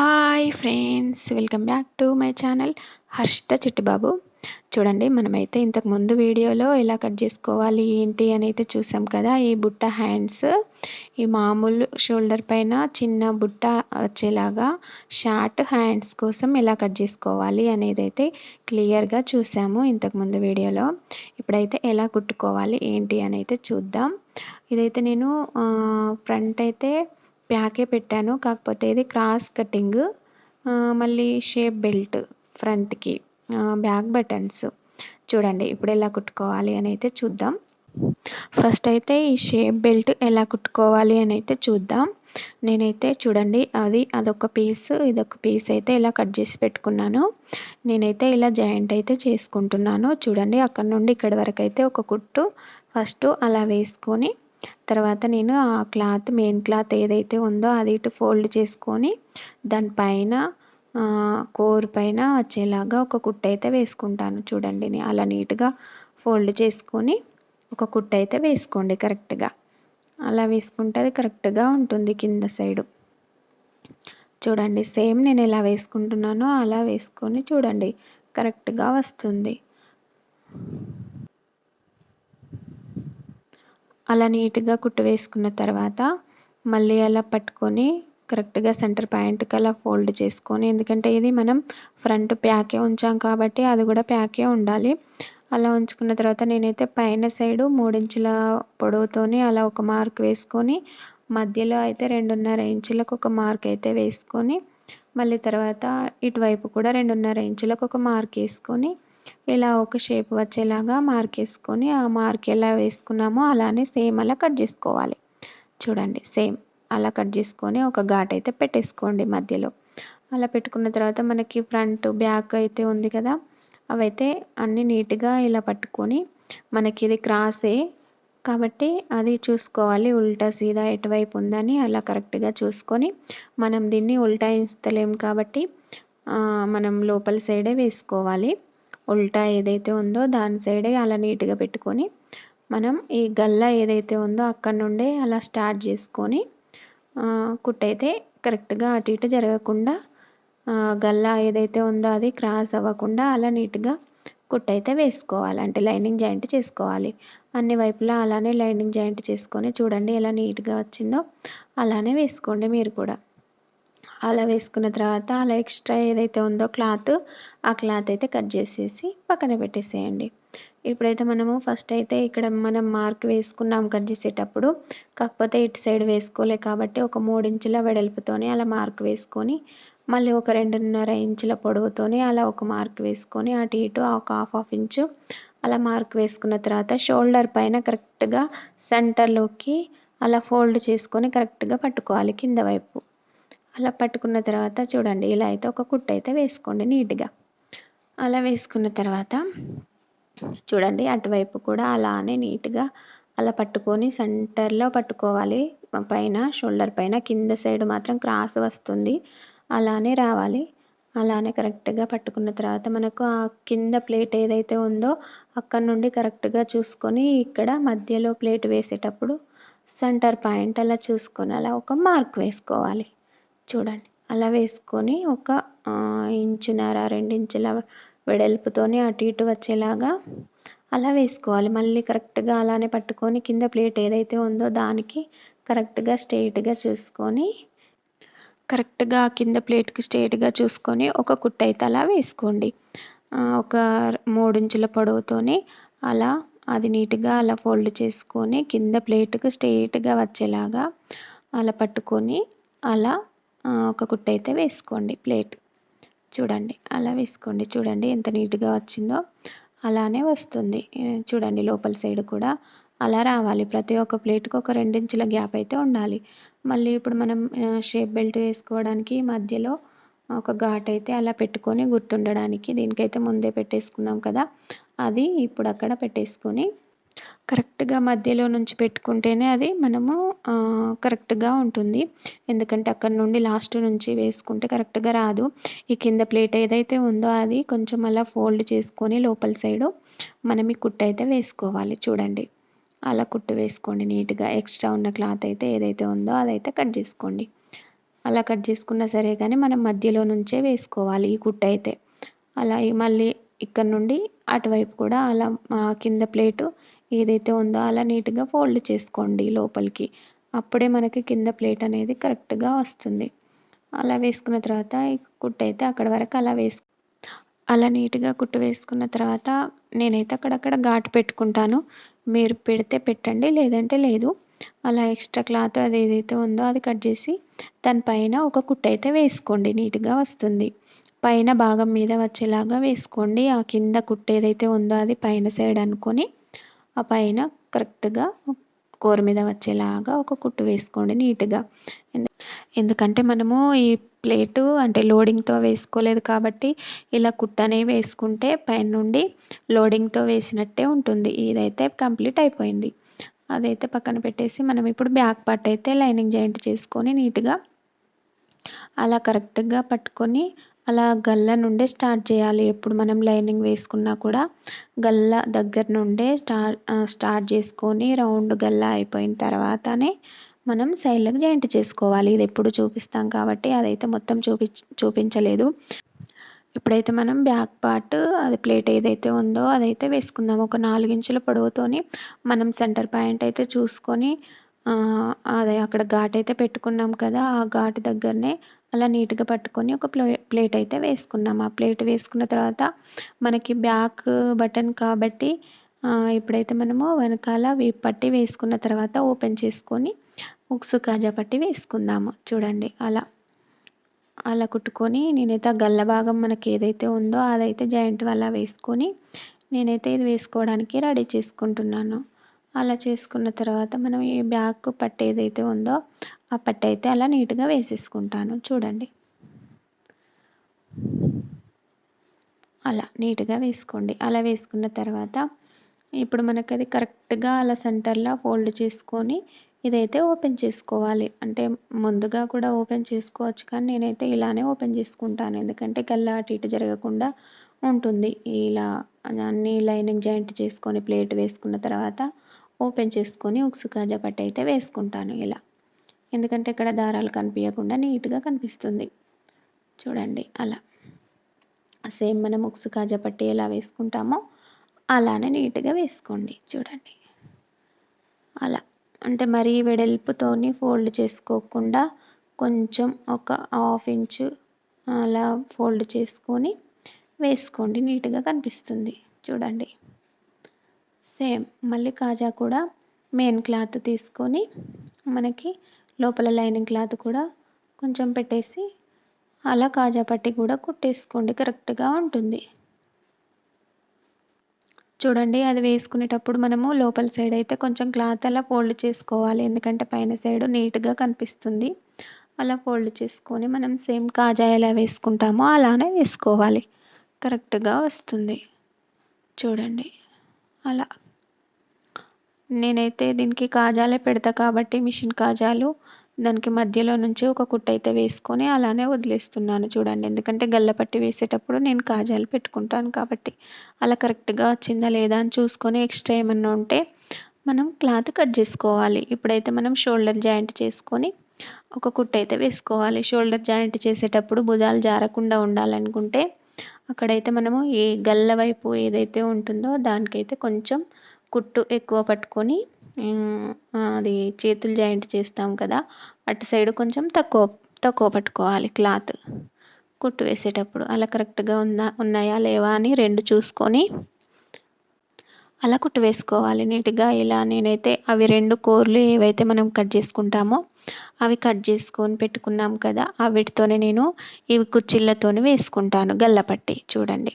Hi friends welcome back to my channel Harshitha Chittubabu చూడండి మనమైతే ఇంతకు ముందు వీడియోలో ఎలా కట్ చేసుకోవాలి ఏంటి అని అయితే చూసాం కదా ఈ బుట్ట హ్యాండ్స్ ఈ మామూలు షోల్డర్ పైన చిన్న బుట్ట వచ్చేలాగా షార్ట్ హ్యాండ్స్ కోసం ఎలా కట్ చేసుకోవాలి అనేది అయితే క్లియర్గా చూసాము ఇంతకు ముందు వీడియోలో. ఇప్పుడైతే ఎలా కుట్టుకోవాలి ఏంటి అని అయితే చూద్దాం. ఇదైతే నేను ఫ్రంట్ అయితే ప్యాకే పెట్టాను. కాకపోతే ఇది క్రాస్ కటింగ్ మళ్ళీ షేప్ బెల్ట్ ఫ్రంట్కి బ్యాక్ బటన్స్. చూడండి ఇప్పుడు ఎలా కుట్టుకోవాలి అని అయితే చూద్దాం. ఫస్ట్ అయితే ఈ షేప్ బెల్ట్ ఎలా కుట్టుకోవాలి అని అయితే చూద్దాం. నేనైతే చూడండి అది అదొక పీస్ ఇదొక పీస్ అయితే ఇలా కట్ చేసి పెట్టుకున్నాను. నేనైతే ఇలా జాయింట్ అయితే చేసుకుంటున్నాను. చూడండి అక్కడ నుండి ఇక్కడి వరకు అయితే ఒక కుట్టు ఫస్ట్ అలా వేసుకొని తర్వాత నేను ఆ క్లాత్ మెయిన్ క్లాత్ ఏదైతే ఉందో అది ఇటు ఫోల్డ్ చేసుకొని దానిపైన కోర్ పైన వచ్చేలాగా ఒక కుట్ట అయితే వేసుకుంటాను చూడండి. అలా నీట్గా ఫోల్డ్ చేసుకొని ఒక కుట్ట అయితే వేసుకోండి కరెక్ట్గా అలా వేసుకుంటే అది కరెక్ట్గా ఉంటుంది కింద సైడు చూడండి సేమ్ నేను ఎలా వేసుకుంటున్నానో అలా వేసుకొని చూడండి కరెక్ట్గా వస్తుంది. అలా నీట్గా కుట్టు వేసుకున్న తర్వాత మళ్ళీ అలా పట్టుకొని కరెక్ట్గా సెంటర్ పాయింట్కి అలా ఫోల్డ్ చేసుకొని ఎందుకంటే ఇది మనం ఫ్రంట్ ప్యాకే ఉంచాం కాబట్టి అది కూడా ప్యాకే ఉండాలి. అలా ఉంచుకున్న తర్వాత నేనైతే పైన సైడు మూడించుల పొడవుతోని అలా ఒక మార్క్ వేసుకొని మధ్యలో అయితే రెండున్నర ఇంచులకు ఒక మార్క్ అయితే వేసుకొని మళ్ళీ తర్వాత ఇటువైపు కూడా రెండున్నర ఇంచులకు ఒక మార్క్ వేసుకొని ఇలా ఒక షేప్ వచ్చేలాగా మార్క్ వేసుకొని ఆ మార్క్ ఎలా వేసుకున్నామో అలానే సేమ్ అలా కట్ చేసుకోవాలి. చూడండి సేమ్ అలా కట్ చేసుకొని ఒక ఘాట్ అయితే పెట్టేసుకోండి మధ్యలో. అలా పెట్టుకున్న తర్వాత మనకి ఫ్రంట్ బ్యాక్ అయితే ఉంది కదా అవైతే అన్నీ నీట్గా ఇలా పట్టుకొని మనకి ఇది క్రాసే కాబట్టి అది చూసుకోవాలి ఉల్టా సీదా ఎటువైపు ఉందని అలా కరెక్ట్గా చూసుకొని మనం దీన్ని ఉల్టాయించలేం కాబట్టి మనం లోపల సైడే వేసుకోవాలి. ఉల్టా ఏదైతే ఉందో దాని సైడే అలా నీట్గా పెట్టుకొని మనం ఈ గల్ల ఏదైతే ఉందో అక్కడ నుండే అలా స్టార్ట్ చేసుకొని కుట్టయితే కరెక్ట్గా అటు ఇటు జరగకుండా గల్లా ఏదైతే ఉందో అది క్రాస్ అవ్వకుండా అలా నీట్గా కుట్టయితే వేసుకోవాలి. అంటే లైనింగ్ జాయింట్ చేసుకోవాలి. అన్ని వైపులా అలానే లైనింగ్ జాయింట్ చేసుకొని చూడండి ఎలా నీట్గా వచ్చిందో అలానే వేసుకోండి మీరు కూడా. అలా వేసుకున్న తర్వాత అలా ఎక్స్ట్రా ఏదైతే ఉందో క్లాత్ ఆ క్లాత్ అయితే కట్ చేసేసి పక్కన పెట్టేసేయండి. ఇప్పుడైతే మనము ఫస్ట్ అయితే ఇక్కడ మనం మార్క్ వేసుకున్నాం కట్ చేసేటప్పుడు. కాకపోతే ఇటు సైడ్ వేసుకోలే కాబట్టి ఒక మూడు ఇంచుల వెడల్పుతోని అలా మార్క్ వేసుకొని మళ్ళీ ఒక రెండున్నర ఇంచుల పొడవుతోని అలా ఒక మార్క్ వేసుకొని అటు ఇటు ఒక హాఫ్ హాఫ్ ఇంచు అలా మార్క్ వేసుకున్న తర్వాత షోల్డర్ పైన కరెక్ట్గా సెంటర్లోకి అలా ఫోల్డ్ చేసుకొని కరెక్ట్గా పట్టుకోవాలి కింద వైపు. అలా పట్టుకున్న తర్వాత చూడండి ఇలా అయితే ఒక కుట్టు అయితే వేసుకోండి నీట్గా. అలా వేసుకున్న తర్వాత చూడండి అటువైపు కూడా అలానే నీట్గా అలా పట్టుకొని సెంటర్లో పట్టుకోవాలి. పైన షోల్డర్ పైన కింద సైడ్ మాత్రం క్రాస్ వస్తుంది. అలానే రావాలి. అలానే కరెక్ట్గా పట్టుకున్న తర్వాత మనకు ఆ కింద ప్లేట్ ఏదైతే ఉందో అక్కడ నుండి కరెక్ట్గా చూసుకొని ఇక్కడ మధ్యలో ప్లేట్ వేసేటప్పుడు సెంటర్ పాయింట్ అలా చూసుకొని అలా ఒక మార్క్ వేసుకోవాలి. చూడండి. అలా వేసుకొని ఒక ఇంచున్నర రెండించుల వెడల్పుతోని అటు ఇటు వచ్చేలాగా అలా వేసుకోవాలి. మళ్ళీ కరెక్ట్గా అలానే పట్టుకొని కింద ప్లేట్ ఏదైతే ఉందో దానికి కరెక్ట్గా స్ట్రైట్గా చూసుకొని కరెక్ట్గా కింద ప్లేట్కి స్ట్రైట్గా చూసుకొని ఒక కుట్ట అయితే అలా వేసుకోండి. ఒక మూడించుల పొడవుతోని అలా అది నీట్గా అలా ఫోల్డ్ చేసుకొని కింద ప్లేట్కి స్ట్రైట్గా వచ్చేలాగా అలా పట్టుకొని అలా ఒక కుట్ట అయితే వేసుకోండి ప్లేట్. చూడండి అలా వేసుకోండి. చూడండి ఎంత నీట్గా వచ్చిందో అలానే వస్తుంది. చూడండి లోపల సైడ్ కూడా అలా రావాలి. ప్రతి ఒక్క ప్లేట్కి ఒక రెండించుల గ్యాప్ అయితే ఉండాలి. మళ్ళీ ఇప్పుడు మనం షేప్ బెల్ట్ వేసుకోవడానికి మధ్యలో ఒక ఘాట్ అయితే అలా పెట్టుకొని గుర్తుండడానికి దీనికైతే ముందే పెట్టేసుకున్నాం కదా అది ఇప్పుడు అక్కడ పెట్టేసుకొని కరెక్ట్గా మధ్యలో నుంచి పెట్టుకుంటేనే అది మనము కరెక్ట్గా ఉంటుంది. ఎందుకంటే అక్కడ నుండి లాస్ట్ నుంచి వేసుకుంటే కరెక్ట్గా రాదు. ఈ కింద ప్లేట్ ఏదైతే ఉందో అది కొంచెం అలా ఫోల్డ్ చేసుకొని లోపల సైడు మనం ఈ కుట్టు అయితే వేసుకోవాలి. చూడండి. అలా కుట్టు వేసుకోండి నీట్గా. ఎక్స్ట్రా ఉన్న క్లాత్ అయితే ఏదైతే ఉందో అదైతే కట్ చేసుకోండి. అలా కట్ చేసుకున్నా సరే కానీ మనం మధ్యలో నుంచే వేసుకోవాలి ఈ కుట్టు అయితే. అలా మళ్ళీ ఇక్కడ నుండి అటువైపు కూడా అలా కింద ప్లేటు ఏదైతే ఉందో అలా నీట్గా ఫోల్డ్ చేసుకోండి లోపలికి. అప్పుడే మనకి కింద ప్లేట్ అనేది కరెక్ట్గా వస్తుంది. అలా వేసుకున్న తర్వాత ఈ కుట్టు అయితే అక్కడ వరకు అలా వేసు అలా నీట్గా కుట్టు వేసుకున్న తర్వాత నేనైతే అక్కడక్కడ ఘాటు పెట్టుకుంటాను. మీరు పెడితే పెట్టండి లేదంటే లేదు. అలా ఎక్స్ట్రా క్లాత్ అది ఏదైతే ఉందో అది కట్ చేసి దానిపైన ఒక కుట్టు అయితే వేసుకోండి నీట్గా వస్తుంది. పైన భాగం మీద వచ్చేలాగా వేసుకోండి. ఆ కింద కుట్టు ఏదైతే ఉందో అది పైన సైడ్ అనుకొని ఆ పైన కరెక్ట్గా కూర మీద వచ్చేలాగా ఒక కుట్టు వేసుకోండి నీట్గా. ఎందుకంటే మనము ఈ ప్లేటు అంటే లోడింగ్తో వేసుకోలేదు కాబట్టి ఇలా కుట్టనే వేసుకుంటే పైన నుండి లోడింగ్తో వేసినట్టే ఉంటుంది. ఇదైతే కంప్లీట్ అయిపోయింది. అదైతే పక్కన పెట్టేసి మనం ఇప్పుడు బ్యాక్ పార్ట్ అయితే లైనింగ్ జాయింట్ చేసుకొని నీట్గా అలా కరెక్ట్గా పట్టుకొని అలా గల్ల నుండే స్టార్ట్ చేయాలి. ఎప్పుడు మనం లైనింగ్ వేసుకున్నా కూడా గల్ల దగ్గర నుండే స్టార్ట్ స్టార్ట్ చేసుకొని రౌండ్ గల్ల అయిపోయిన తర్వాతనే మనం సైడ్లకు జాయింట్ చేసుకోవాలి. ఇది ఎప్పుడు చూపిస్తాం కాబట్టి అదైతే మొత్తం చూపి చూపించలేదు. ఇప్పుడైతే మనం బ్యాక్ పార్ట్ అది ప్లేట్ ఏదైతే ఉందో అదైతే వేసుకుందాం. ఒక నాలుగించుల పొడవుతోని మనం సెంటర్ పాయింట్ అయితే చూసుకొని అదే అక్కడ ఘాట్ అయితే పెట్టుకున్నాం కదా ఆ ఘాట్ దగ్గరనే అలా నీట్గా పట్టుకొని ఒక ప్లే ప్లేట్ అయితే వేసుకున్నాం. ఆ ప్లేట్ వేసుకున్న తర్వాత మనకి బ్యాక్ బటన్ కాబట్టి ఇప్పుడైతే మనము వెనకాల పట్టి వేసుకున్న తర్వాత ఓపెన్ చేసుకొని ఉక్సు కాజా పట్టి వేసుకుందాము. చూడండి అలా అలా కుట్టుకొని నేనైతే ఆ గల్ల భాగం మనకి ఏదైతే ఉందో అదైతే జాయింట్ వల్ల వేసుకొని నేనైతే ఇది వేసుకోవడానికి రెడీ చేసుకుంటున్నాను. అలా చేసుకున్న తర్వాత మనం ఈ బ్యాక్ పట్టు ఏదైతే ఉందో ఆ పట్టు అయితే అలా నీట్గా వేసేసుకుంటాను. చూడండి. అలా నీట్గా వేసుకోండి. అలా వేసుకున్న తర్వాత ఇప్పుడు మనకు అది కరెక్ట్గా అలా సెంటర్లో ఫోల్డ్ చేసుకొని ఇదైతే ఓపెన్ చేసుకోవాలి. అంటే ముందుగా కూడా ఓపెన్ చేసుకోవచ్చు కానీ నేనైతే ఇలానే ఓపెన్ చేసుకుంటాను. ఎందుకంటే గల్లా అటు ఇటు జరగకుండా ఉంటుంది. ఇలా అన్ని లైనింగ్ జాయింట్ చేసుకొని ప్లేట్ వేసుకున్న తర్వాత ఓపెన్ చేసుకొని ఉక్సు కాజా పట్టి అయితే వేసుకుంటాను ఇలా. ఎందుకంటే ఇక్కడ దారాలు కనిపించకుండా నీట్గా కనిపిస్తుంది. చూడండి అలా. సేమ్ మనం ఉక్సు కాజా పట్టి ఎలా వేసుకుంటామో అలానే నీట్గా వేసుకోండి. చూడండి. అలా. అంటే మరీ వెడల్పుతోని ఫోల్డ్ చేసుకోకుండా కొంచెం ఒక హాఫ్ ఇంచు అలా ఫోల్డ్ చేసుకొని వేసుకోండి. నీట్గా కనిపిస్తుంది. చూడండి. సేమ్ మళ్ళీ కాజా కూడా మెయిన్ క్లాత్ తీసుకొని మనకి లోపల లైనింగ్ క్లాత్ కూడా కొంచెం పెట్టేసి అలా కాజా పట్టి కూడా కుట్టేసుకోండి. కరెక్ట్గా ఉంటుంది. చూడండి అది వేసుకునేటప్పుడు మనము లోపల సైడ్ అయితే కొంచెం క్లాత్ అలా ఫోల్డ్ చేసుకోవాలి. ఎందుకంటే పైన సైడ్ నీట్గా కనిపిస్తుంది. అలా ఫోల్డ్ చేసుకొని మనం సేమ్ కాజా ఎలా వేసుకుంటామో అలానే వేసుకోవాలి. కరెక్ట్గా వస్తుంది. చూడండి అలా. నేనైతే దీనికి కాజాలే పెడతా కాబట్టి మిషన్ కాజాలు దానికి మధ్యలో నుంచి ఒక కుట్ట అయితే వేసుకొని అలానే వదిలేస్తున్నాను చూడండి. ఎందుకంటే గల్లపట్టి వేసేటప్పుడు నేను కాజాలు పెట్టుకుంటాను కాబట్టి అలా కరెక్ట్గా వచ్చిందా లేదా అని చూసుకొని ఎక్స్ట్రా ఏమన్నా ఉంటే మనం క్లాత్ కట్ చేసుకోవాలి. ఇప్పుడైతే మనం షోల్డర్ జాయింట్ చేసుకొని ఒక కుట్ట అయితే వేసుకోవాలి. షోల్డర్ జాయింట్ చేసేటప్పుడు భుజాలు జారకుండా ఉండాలనుకుంటే అక్కడైతే మనము ఏ గల్ల వైపు ఏదైతే ఉంటుందో దానికైతే కొంచెం కుట్టు ఎక్కువ పట్టుకొని అది చేతులు జాయింట్ చేస్తాం కదా అటు సైడ్ కొంచెం తక్కువ తక్కువ పట్టుకోవాలి క్లాత్. కుట్టు వేసేటప్పుడు అలా కరెక్ట్గా ఉందా ఉన్నాయా లేవా అని రెండు చూసుకొని అలా కుట్టు వేసుకోవాలి. నీట్గా ఇలా నేనైతే అవి రెండు కోర్లు ఏవైతే మనం కట్ చేసుకుంటామో అవి కట్ చేసుకొని పెట్టుకున్నాం కదా అవిటితోనే నేను ఇవి కుచ్చిళ్ళతోని వేసుకుంటాను గల్లపట్టి. చూడండి.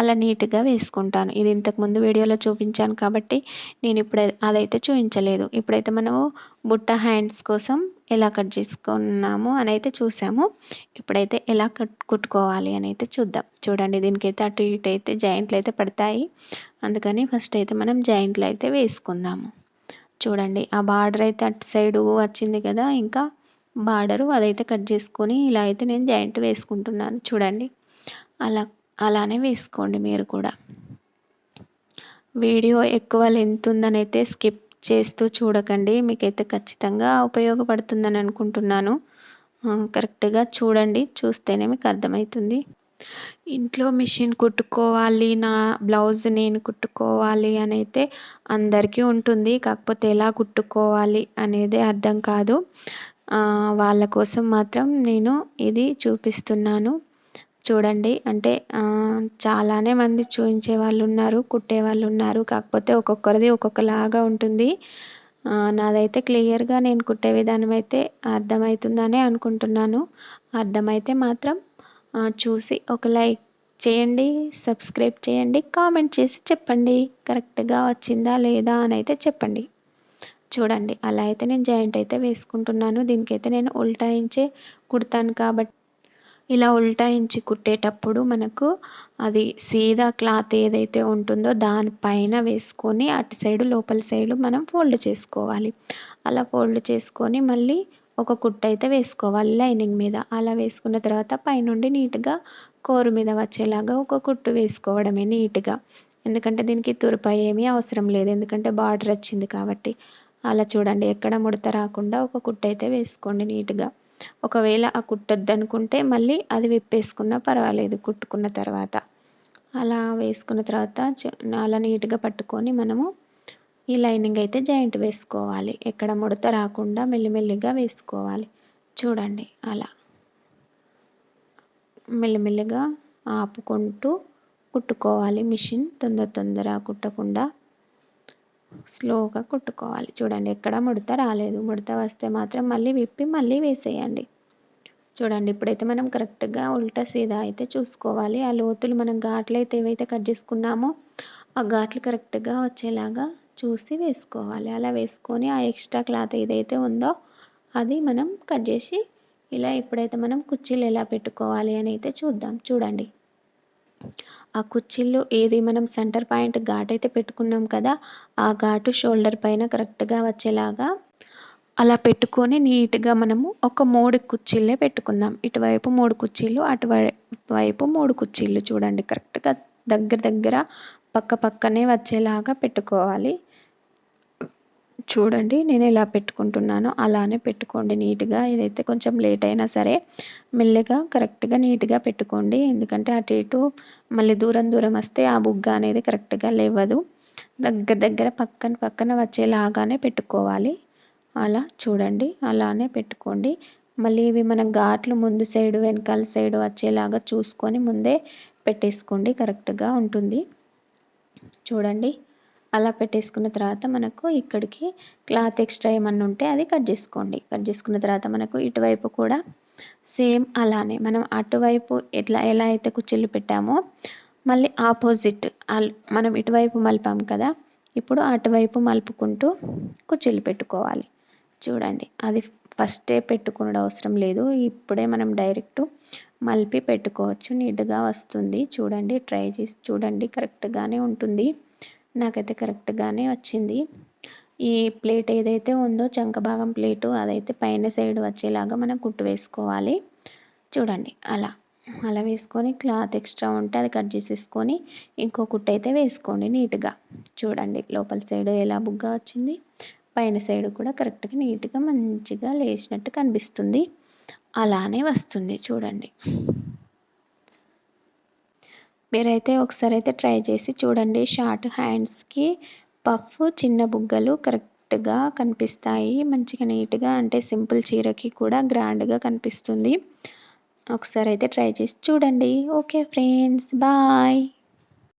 అలా నీట్గా వేసుకుంటాను. ఇది ఇంతకుముందు వీడియోలో చూపించాను కాబట్టి నేను ఇప్పుడు అదైతే చూపించలేదు ఇప్పుడైతే మనము బుట్ట హ్యాండ్స్ కోసం ఎలా కట్ చేసుకున్నాము అని అయితే చూసాము. ఇప్పుడైతే ఎలా కట్ కుట్టుకోవాలి అని అయితే చూద్దాం. చూడండి దీనికైతే అటు ఇటు అయితే జాయింట్లు అయితే పడతాయి. అందుకని ఫస్ట్ అయితే మనం జాయింట్లు అయితే వేసుకుందాము. చూడండి ఆ బార్డర్ అయితే అటు సైడు వచ్చింది కదా ఇంకా బార్డరు అదైతే కట్ చేసుకొని ఇలా అయితే నేను జాయింట్ వేసుకుంటున్నాను. చూడండి. అలా అలానే వేసుకోండి మీరు కూడా. వీడియో ఎక్కువ లెంత్ ఉందని అయితే స్కిప్ చేస్తూ చూడకండి. మీకైతే ఖచ్చితంగా ఉపయోగపడుతుందని అనుకుంటున్నాను. కరెక్ట్గా చూడండి. చూస్తేనే మీకు అర్థమవుతుంది. ఇంట్లో మిషన్ కుట్టుకోవాలి నా బ్లౌజ్ నేను కుట్టుకోవాలి అని అయితే అందరికీ ఉంటుంది. కాకపోతే ఎలా కుట్టుకోవాలి అనేది అర్థం కాదు. వాళ్ళ కోసం మాత్రం నేను ఇది చూపిస్తున్నాను. చూడండి. అంటే చాలానే మంది చూపించే వాళ్ళు ఉన్నారు కుట్టే వాళ్ళు ఉన్నారు కాకపోతే ఒక్కొక్కరిది ఒక్కొక్కలాగా ఉంటుంది. నాదైతే క్లియర్గా నేను కుట్టే విధానం అయితే అర్థమవుతుందనే అనుకుంటున్నాను. అర్థమైతే మాత్రం చూసి ఒక లైక్ చేయండి సబ్స్క్రైబ్ చేయండి కామెంట్ చేసి చెప్పండి. కరెక్ట్గా వచ్చిందా లేదా అని అయితే చెప్పండి. చూడండి. అలా అయితే నేను జాయింట్ అయితే వేసుకుంటున్నాను. దీనికైతే నేను ఉల్టాయించే కుడతాను కాబట్టి ఇలా ఉల్టాయించి కుట్టేటప్పుడు మనకు అది సీదా క్లాత్ ఏదైతే ఉంటుందో దానిపైన వేసుకొని అటు సైడు లోపల సైడు మనం ఫోల్డ్ చేసుకోవాలి. అలా ఫోల్డ్ చేసుకొని మళ్ళీ ఒక కుట్టు అయితే వేసుకోవాలి లైనింగ్ మీద. అలా వేసుకున్న తర్వాత పైనుండి నీట్గా కోరు మీద వచ్చేలాగా ఒక కుట్టు వేసుకోవడమే నీట్గా. ఎందుకంటే దీనికి తురుపై ఏమీ అవసరం లేదు. ఎందుకంటే బార్డర్ వచ్చింది కాబట్టి. అలా చూడండి ఎక్కడ ముడత రాకుండా ఒక కుట్టు అయితే వేసుకోండి నీట్గా. ఒకవేళ ఆ కుట్టద్దు అనుకుంటే మళ్ళీ అది విప్పేసుకున్నా పర్వాలేదు కుట్టుకున్న తర్వాత. అలా వేసుకున్న తర్వాత అలా నీట్గా పట్టుకొని మనము ఈ లైనింగ్ అయితే జాయింట్ వేసుకోవాలి. ఎక్కడ ముడత రాకుండా మెల్లిమెల్లిగా వేసుకోవాలి. చూడండి అలా. మెల్లిమెల్లిగా ఆపుకుంటూ కుట్టుకోవాలి మిషన్. తొందర తొందర కుట్టకుండా స్లోగా కుట్టుకోవాలి. చూడండి ఎక్కడ ముడత రాలేదు. ముడత వస్తే మాత్రం మళ్ళీ విప్పి మళ్ళీ వేసేయండి. చూడండి ఇప్పుడైతే మనం కరెక్ట్గా ఉల్టా సీదా అయితే చూసుకోవాలి. ఆ లోతులు మనం ఘాట్లు అయితే ఏవైతే కట్ చేసుకున్నామో ఆ ఘాట్లు కరెక్ట్గా వచ్చేలాగా చూసి వేసుకోవాలి. అలా వేసుకొని ఆ ఎక్స్ట్రా క్లాత్ ఏదైతే ఉందో అది మనం కట్ చేసి ఇలా ఇప్పుడైతే మనం కుర్చీలు ఎలా పెట్టుకోవాలి అని అయితే చూద్దాం. చూడండి. ఆ కుర్చీలు ఏది మనం సెంటర్ పాయింట్ ఘాట్ అయితే పెట్టుకున్నాం కదా ఆ ఘాటు షోల్డర్ పైన కరెక్ట్గా వచ్చేలాగా అలా పెట్టుకొని నీట్గా మనము ఒక మూడు కుర్చీలే పెట్టుకుందాం. ఇటువైపు మూడు కుర్చీలు అటువైపు మూడు కుర్చీలు చూడండి. కరెక్ట్గా దగ్గర దగ్గర పక్క పక్కనే వచ్చేలాగా పెట్టుకోవాలి. చూడండి నేను ఎలా పెట్టుకుంటున్నానో అలానే పెట్టుకోండి నీట్గా. ఇదైతే కొంచెం లేట్ అయినా సరే మెల్లగా కరెక్ట్గా నీట్గా పెట్టుకోండి. ఎందుకంటే అటు ఇటు మళ్ళీ దూరం దూరం వస్తే ఆ బుగ్గ అనేది కరెక్ట్గా లేవదు దగ్గర దగ్గర పక్కన పక్కన వచ్చేలాగానే పెట్టుకోవాలి. అలా చూడండి అలానే పెట్టుకోండి. మళ్ళీ ఇవి మన ఘాట్లు ముందు సైడు వెనకాల సైడు వచ్చేలాగా చూసుకొని ముందే పెట్టేసుకోండి కరెక్ట్గా ఉంటుంది. చూడండి. అలా పెట్టేసుకున్న తర్వాత మనకు ఇక్కడికి క్లాత్ ఎక్స్ట్రా ఏమన్నా ఉంటే అది కట్ చేసుకోండి. కట్ చేసుకున్న తర్వాత మనకు ఇటువైపు కూడా సేమ్ అలానే మనం అటువైపు ఎట్లా ఎలా అయితే కుచ్చిళ్ళు పెట్టామో మళ్ళీ ఆపోజిట్ మనం ఇటువైపు మలిపాం కదా ఇప్పుడు అటువైపు మలుపుకుంటూ కుచ్చిళ్ళు పెట్టుకోవాలి. చూడండి అది ఫస్టే పెట్టుకునే అవసరం లేదు. ఇప్పుడే మనం డైరెక్ట్ మలిపి పెట్టుకోవచ్చు. నీట్గా వస్తుంది. చూడండి ట్రై చేసి చూడండి. కరెక్ట్గానే ఉంటుంది. నాకైతే కరెక్ట్గానే వచ్చింది. ఈ ప్లేట్ ఏదైతే ఉందో చంక భాగం ప్లేటు అదైతే పైన సైడ్ వచ్చేలాగా మనం కుట్టు వేసుకోవాలి. చూడండి అలా. అలా వేసుకొని క్లాత్ ఎక్స్ట్రా ఉంటే అది కట్ చేసేసుకొని ఇంకో కుట్టు అయితే వేసుకోండి నీట్గా. చూడండి లోపల సైడ్ ఎలా బుగ్గ వచ్చింది. పైన సైడ్ కూడా కరెక్ట్గా నీట్గా మంచిగా లేచినట్టు కనిపిస్తుంది. అలానే వస్తుంది చూడండి. మీరైతే ఒకసారి అయితే ట్రై చేసి చూడండి. షార్ట్ హ్యాండ్స్కి పఫ్ చిన్న బుగ్గలు కరెక్ట్గా కనిపిస్తాయి. మంచిగా నీట్గా అంటే సింపుల్ చీరకి కూడా గ్రాండ్గా కనిపిస్తుంది. ఒకసారి అయితే ట్రై చేసి చూడండి. Okay friends bye.